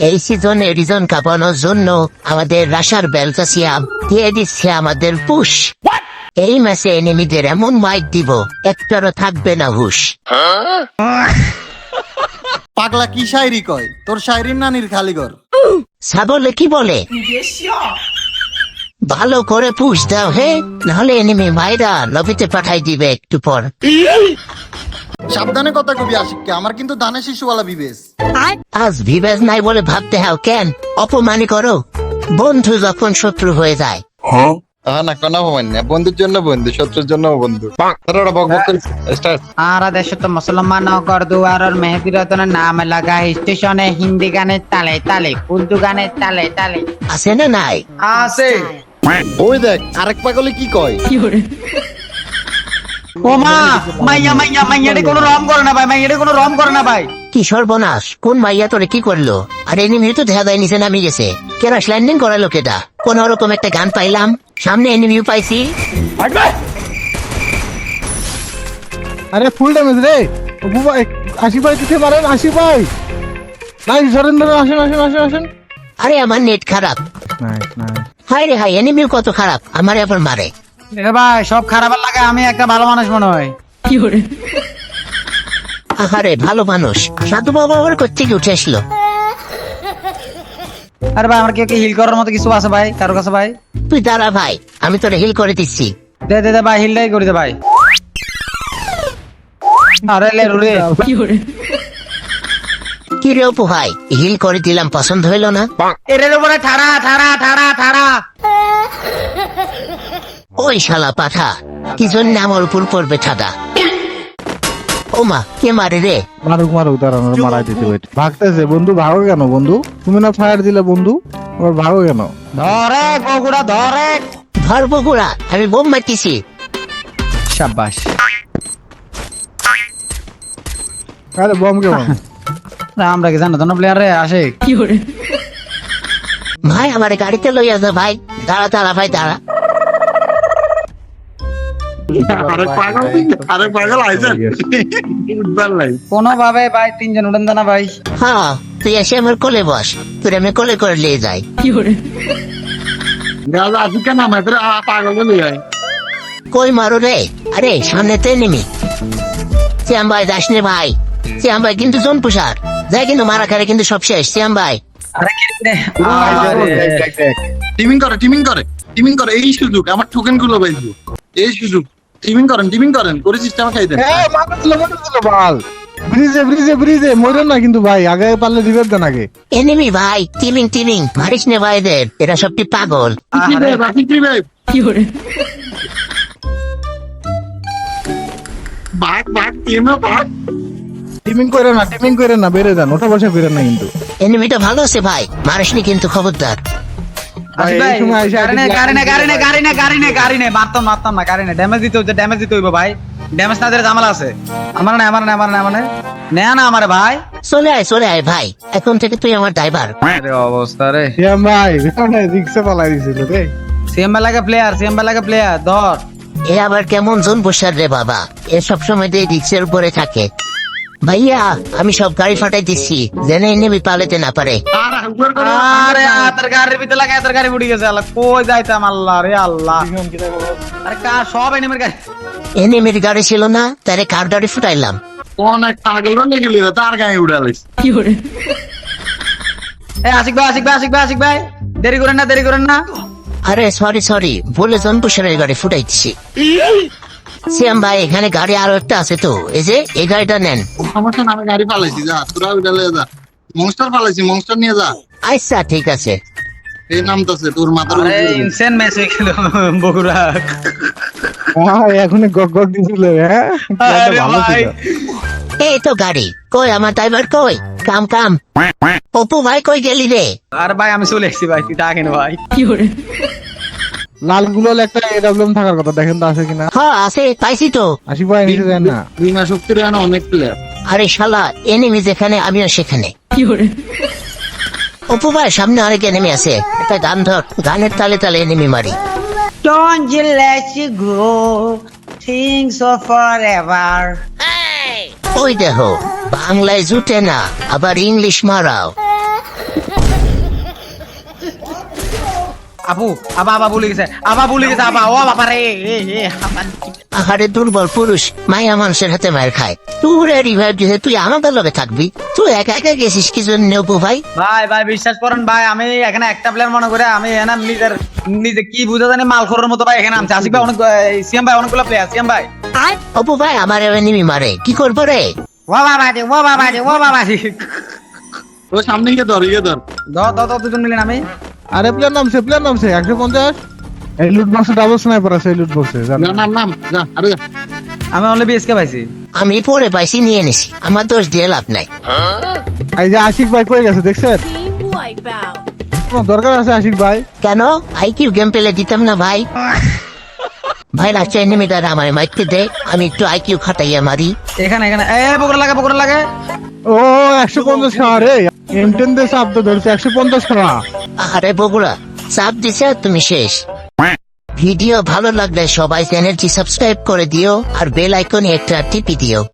এই সিজনে রিজন কাঁপানোর জন্য আমাদের রাশার বেলচাসিয়াম দিয়ে দিচ্ছে আমাদের পুষ এই ম্যাচে এনিমিদের এমন মাইক দিব একটারও থাকবে না হুশ। পাগলা কি শায়রি কয়? তোর শায়রির নানির খালিগর ছাগলে কি বলে? ভালো করে পুষ দাও হে? নাহলে এনিমি মায়েরা লবিতে পাঠাই দিবে একটু পর। সাবধানে কথা কবি আশিককে আমার কিন্তু দানে শিশুওয়ালা বিবেশ আজ বিবেজ নাই বলে ভাবতে হাও কেন? অপমানি করো। বন্ধু যখন শত্রু হয়ে যায়। হ্যাঁ? না কোনো অপমান না বন্ধুর জন্য বন্ধু শত্রুর জন্য বন্ধু। তোরা বক বক স্টার্ট। আর দেশে তো মুসলমান গরদুয়ার মেহেদি রতনের নাম লাগা স্টেশনে হিন্দি গানের তালে তালে উর্দু গানের তালে তালে। আছে না নাই? আছে। ওই দেখ আরেক পাগলে কি কয়? ও মা মাইয়া মাইয়া মাইয়া কোনো রম করে না ভাই মাইয়া কোনো রম করে না ভাই। কি সর্বনাশ কোন মাইয়া তোরে কি করল? আর এনিমি তো দেখা যায় নিচে নামি গেছে। কেরাস ল্যান্ডিং করালো কেটা? কোন রকম একটা গান পাইলাম? সামনে এনিমিও পাইছি। আরে ফুল ড্যামেজ রে। আশি ভাই দিতে পারেন আশি ভাই। নাই সরেন্দ্র আসেন আসেন আসেন আসেন। আরে আমার নেট খারাপ। হাই রে হাই এনিমিও কত খারাপ। আমার আবার মারে। এ ভাই সব খারাপ লাগে আমি একটা ভালো মানুষ মনে হয়। আহারে ভালো মানুষ। সাধু বাবা আবার কোথেকে উঠে আসলো? আরে ভাই আমার কেউ কি হিল করার মতো কিছু আছে ভাই কারও কাছে ভাই? তুই দাঁড়া ভাই আমি তোরে হিল করে দিচ্ছি। দে দে দে ভাই হিলটাই করে দে ভাই। আরে লে রুরে কি রে অপু ভাই হিল করে দিলাম পছন্দ হইল না? এর উপরে ঠাড়া ঠাড়া ঠাড়া ঠাড়া। ওই শালা পাঠা কি জন্য আমার উপর পড়বে ও মা কে মারে রে? মারুক মারুক দাঁড়ান ওরা মারাই দিতে ওয়েট ভাগতেছে বন্ধু ভাগো কেন বন্ধু? তুমি না ফায়ার দিলে বন্ধু? আবার ভাগো কেন? ধরে বগুড়া ধরে। ধরবো গুড়া আমি বোম মারতেছি। সাবাস আরে বম কেমন? আমরা কি জানো ধন্য প্লেয়ার রে আসে ভাই আমার গাড়িতে লইয়া যা ভাই। দাঁড়া দাঁড়া ভাই দাঁড়া। আরেক পাগল আইছেন বুঝবার লাই কোনো ভাবে ভাই তিনজন উড়েন না ভাই। হ্যাঁ তুই এসে আমার কোলে বস। তুই আমি কোলে করে নিয়ে যাই। গাল আসি কেন আমাদের পাগল বলে কই মারো রে? আরে সামনে তে নেমি। শ্যাম ভাই যাস নে ভাই। শ্যাম ভাই কিন্তু জন পুষার যাই কিন্তু মারা খারে কিন্তু সব শেষ। শ্যাম ভাই। আরে কি রে? টিমিং করে টিমিং করে। টিমিং করে এই সুযোগ আমার টোকেনগুলো পাইছো এই সুযোগ। টিমিং করেন টিমিং করেন করে সিস্টেম খাই দেন। ছিল মাথা ছিল বাল ব্রিজে ব্রিজে ব্রিজে মরেন না কিন্তু ভাই আগে পারলে রিভাইভ দেন আগে। এনিমি ভাই টিমিং টিমিং মারিস নে ভাইদের এরা সবটি পাগল? কি ভাগ ভাগ টিমে ভাগ। টিমিং করে না টিমিং করে না বেড়ে যান ওটা বসে বেড়ে না কিন্তু। এনিমিটা ভালো আছে ভাই মারিসনি কিন্তু খবরদার। আমার না আমার না আমার না আমার না নে না আমারে ভাই। চলে আয় চলে আয় ভাই। এখন থেকে তুই আমার ড্রাইভার অবস্থা রে। শ্যাম ভাই রিক্সা পালাই দিছিল রে সিএম লাগে প্লেয়ার সিএম লাগে প্লেয়ার ধর। এ আবার কেমন জন বসার রে বাবা? এ সব সময় দিয়ে রিক্সের উপরে থাকে। ভাইয়া আমি সব গাড়ি ফাটাই দিচ্ছি। যেন এনিমি পালাতে না পারে। আর করে আতার গাড়ির ভিতরে গাড়ি উড়ে গেছে আল্লাহ। কই যাইতাম আল্লাহ রে আল্লাহ। আরে কা সব এনিমের গাড়ি। এনিমির গাড়ি ছিল না তারে কার গাড়ি ফুটাইলাম? কোন এক পাগল গেলি তার গায়ে উড়ালিস এ আশিক ভাই আশিক ভাই আশিক ভাই আশিক ভাই দেরি করেন না দেরি করেন না। আরে সরি সরি বলে জন বসারের গাড়ি ফুটাইছি। শ্যাম ভাই এখানে গাড়ি আরও একটা আছে তো। এই যে এই গাড়িটা নেন। সমস্যা না আমি গাড়ি পালাইছি যা। তোরা উড়ালে যা। মনস্টার পালাইছি মনস্টার নিয়ে যা। আচ্ছা ঠিক আছে। এই নামটাছে তোর মাথার উপরে ইনসেন ম্যাচ হয়ে বগুড়া ভাই এখন গক গক দিছিল হ্যাঁ? আরে ভাই। এই তো গাড়ি কই আমার ড্রাইভার কই? কাম কাম। অপু ভাই কই গেলি রে? আর ভাই আমি চলে এসেছি ভাই তুই টাকেন ভাই। লালগুলো একটা এডাব্লিউএম থাকার কথা দেখেন তো আছে কিনা। হ্যাঁ আছে পাইছি তো। আশি নিচে দেন না। বিমা শক্তির অনেক প্লেয়ার আরে শালা এনিমি যেখানে আমিও সেখানে। অপু ভাই সামনে আরেক এনিমি আছে। একটা গান ধর গানের তালে তালে এনিমি মারি। Don't you let you go things so forever ওই দেখো বাংলায় জুটে না আবার ইংলিশ মারাও। আপু আবা আবা ভুলে গেছে আবা ভুলে গেছে আবা ও বাবা রে আহারে দুর্বল পুরুষ মায়া মানুষের হাতে মার খায়। তুই রিভাইভ দিতে তুই আমাদের লগে থাকবি। তুই একা একা গেছিস কি জন্য অপু ভাই? ভাই ভাই বিশ্বাস করেন ভাই আমি এখানে একটা প্লেয়ার মনে করে আমি এখানে নিজের নিজে কি বুঝে জানি মাল খোরের মতো ভাই এখানে আমছে আসিফ ভাই অনেক সিএম ভাই অনেকগুলো প্লেয়ার সিএম ভাই। অপু ভাই আমার এনিমি মারে। কি করব রে? ও বাবা রে ও বাবা রে ও বাবা রে। ও সামনে গিয়ে ধর ইয়ে ধর। দ দ দ দুজন মিলেন আমি আরে প্লেয়ার নামছে প্লেয়ার নামছে একশো পঞ্চাশ। এই লুট বক্সে ডাবল স্নাইপার আছে এই লুট বক্সে না নাম নাম যা আরে যা। আমি অনলি বিএসকে পাইছি। আমি পরে পাইছি নিয়ে নিছি। আমার দোষ দিয়ে লাভ নাই। এই যে আশিক ভাই কই গেছে দেখছেন? দরকার আছে আশিক ভাই? কেন? আই আইকিউ গেম পেলে দিতাম না ভাই। ভাই রাখছে এনিমিটার আমার মাইকতে দে। আমি একটু আইকিউ খাটাইয়া মারি। এখানে এখানে। এ বকর লাগে বকর লাগে। ও একশো পঞ্চাশ খাওয়া রে এমটেন দিয়ে তো ধরছে, একশো পঞ্চাশ খাওয়া আরে বগুড়া চাপ দিছে তুমি শেষ। ভিডিও ভালো লাগলে সবাই চ্যানেলটি সাবস্ক্রাইব করে দিও আর বেল আইকনে একটা টিপি দিও।